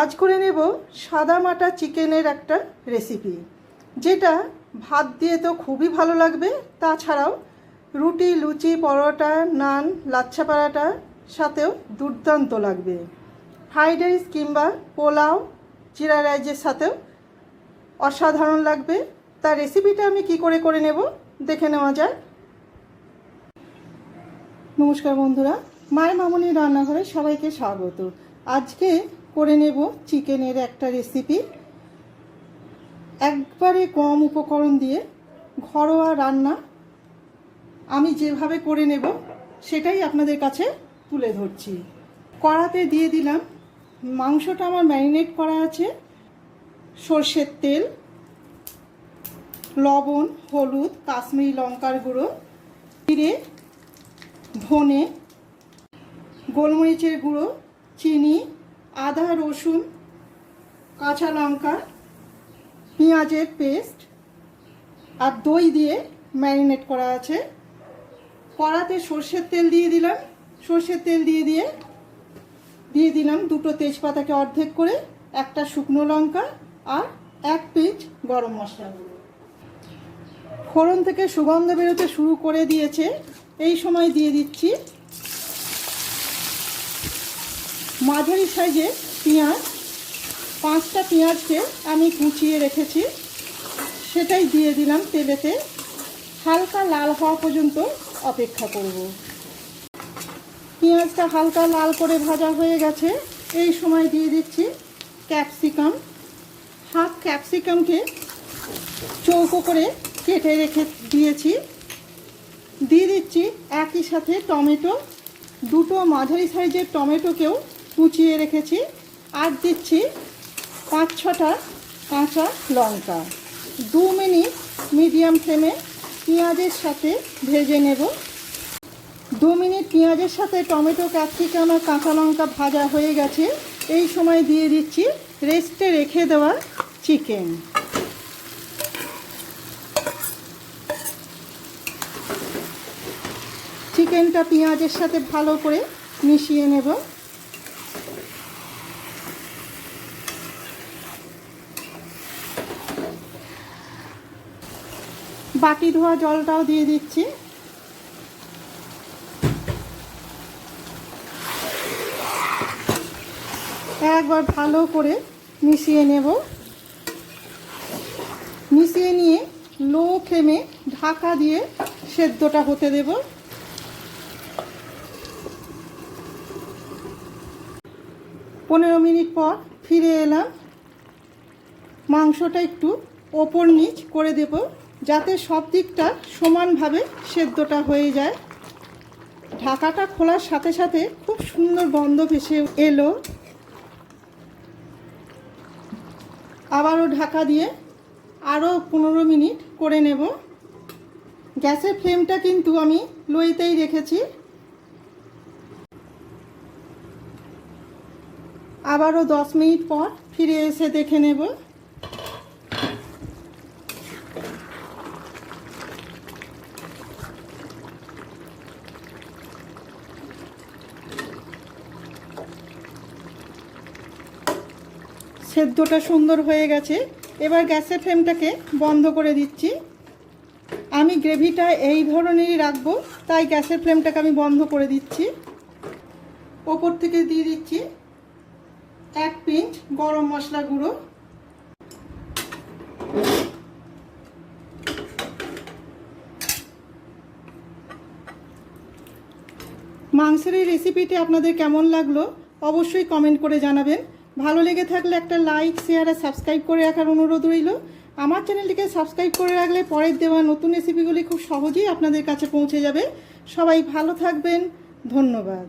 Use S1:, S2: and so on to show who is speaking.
S1: আজ করে নেব সাদা মাটা চিকেনের একটা রেসিপি যেটা ভাত দিয়ে তো খুবই ভালো লাগবে। তাছাড়াও রুটি, লুচি, পরোটা, নান, লাচ্ছা পরাটার সাথেও দুর্দান্ত লাগবে। ফ্রাইড রাইস কিংবা পোলাও, জিরা রাইসের সাথেও অসাধারণ লাগবে। তার রেসিপিটা আমি কি করে করে নেব দেখে নেওয়া যায় নমস্কার বন্ধুরা, মায়ের মামনি রান্নাঘরে সবাইকে স্বাগত। আজকে করে নেব চিকেনের একটা রেসিপি একবারে কম উপকরণ দিয়ে ঘরোয়া রান্না আমি যেভাবে করে নেব সেটাই আপনাদের কাছে তুলে ধরছি। কড়াতে দিয়ে দিলাম, মাংসটা আমার ম্যারিনেট করা আছে, সর্ষের তেল, লবণ, হলুদ, কাশ্মীরি লঙ্কার গুঁড়ো, জিরে, ধনে, গোলমরিচের গুঁড়ো, চিনি আদা, রসুন, কাঁচা লঙ্কা, পেঁয়াজের পেস্ট আর দই দিয়ে ম্যারিনেট করা আছে। কড়াতে সর্ষের তেল দিয়ে দিলাম। সর্ষের তেল দিয়ে দিয়ে দিয়ে দিলাম দুটো তেজপাতাকে অর্ধেক করে, একটা শুকনো লঙ্কা আর এক পিচ গরম মশলা। ফোড়ন থেকে সুগন্ধ বেরোতে শুরু করে দিয়েছে। এই সময় দিয়ে দিচ্ছি মাঝারি সাইজের পেঁয়াজ, পাঁচটা পেঁয়াজকে আমি কুচিয়ে রেখেছি। সেটাই দিয়ে দিলাম তেলেতে। হালকা লাল হওয়া পর্যন্ত অপেক্ষা করব। পেঁয়াজটা হালকা লাল করে ভাজা হয়ে গেছে। এই সময় দিয়ে দিচ্ছি ক্যাপসিকাম। হাফ ক্যাপসিকামকে চৌকো করে কেটে রেখে দিয়েছি। দিয়ে দিচ্ছি একই সাথে টমেটো। দুটো মাঝারি সাইজের টমেটোকেও কুচিয়ে রেখেছি আর দিচ্ছি পাঁচ ছটা কাঁচা লঙ্কা। দু মিনিট মিডিয়াম ফ্লেমে পেঁয়াজের সাথে ভেজে নেব। দু মিনিট পেঁয়াজের সাথে টমেটো, ক্যাপসিকাম আর কাঁচা লঙ্কা ভাজা হয়ে গেছে। এই সময় দিয়ে দিচ্ছি রেস্টে রেখে দেওয়া চিকেন। চিকেনটা পেঁয়াজের সাথে ভালো করে মিশিয়ে নেব। বাটি ধোয়া জলটাও দিয়ে দিচ্ছি। একবার ভালো করে মিশিয়ে নেব। মিশিয়ে নিয়ে লো ফ্লেমে ঢাকা দিয়ে সেদ্ধটা হতে দেব। পনেরো মিনিট পর ফিরে এলাম। মাংসটা একটু ওপর নিচ করে দেব। যাতে সব দিকটা সমানভাবে সেদ্ধটা হয়ে যায়। ঢাকাটা খোলার সাথে সাথে খুব সুন্দর গন্ধ ভেসে এলো। আবারও ঢাকা দিয়ে আরও পনেরো মিনিট করে নেব। গ্যাসের ফ্লেমটা কিন্তু আমি লোয়েতেই রেখেছি। আবারও দশ মিনিট পর ফিরে এসে দেখে নেব। সেদ্ধটা সুন্দর হয়ে গেছে। এবার গ্যাসের ফ্লেমটাকে বন্ধ করে দিচ্ছি। আমি গ্রেভিটা এই ধরনেরই রাখব, তাই গ্যাসের ফ্লেমটাকে আমি বন্ধ করে দিচ্ছি। ওপর থেকে দিয়ে দিচ্ছি এক পিঞ্চ গরম মশলা গুঁড়ো। মাংসের এই রেসিপিটি আপনাদের কেমন লাগল অবশ্যই কমেন্ট করে জানাবেন। ভালো লেগে থাকলে একটা লাইক শেয়ার আর সাবস্ক্রাইব করে রাখার অনুরোধ রইল। আমার চ্যানেলটিকে সাবস্ক্রাইব করে রাখলে পরের দেওয়া নতুন রেসিপিগুলি খুব সহজেই আপনাদের কাছে পৌঁছে যাবে। সবাই ভালো থাকবেন। ধন্যবাদ।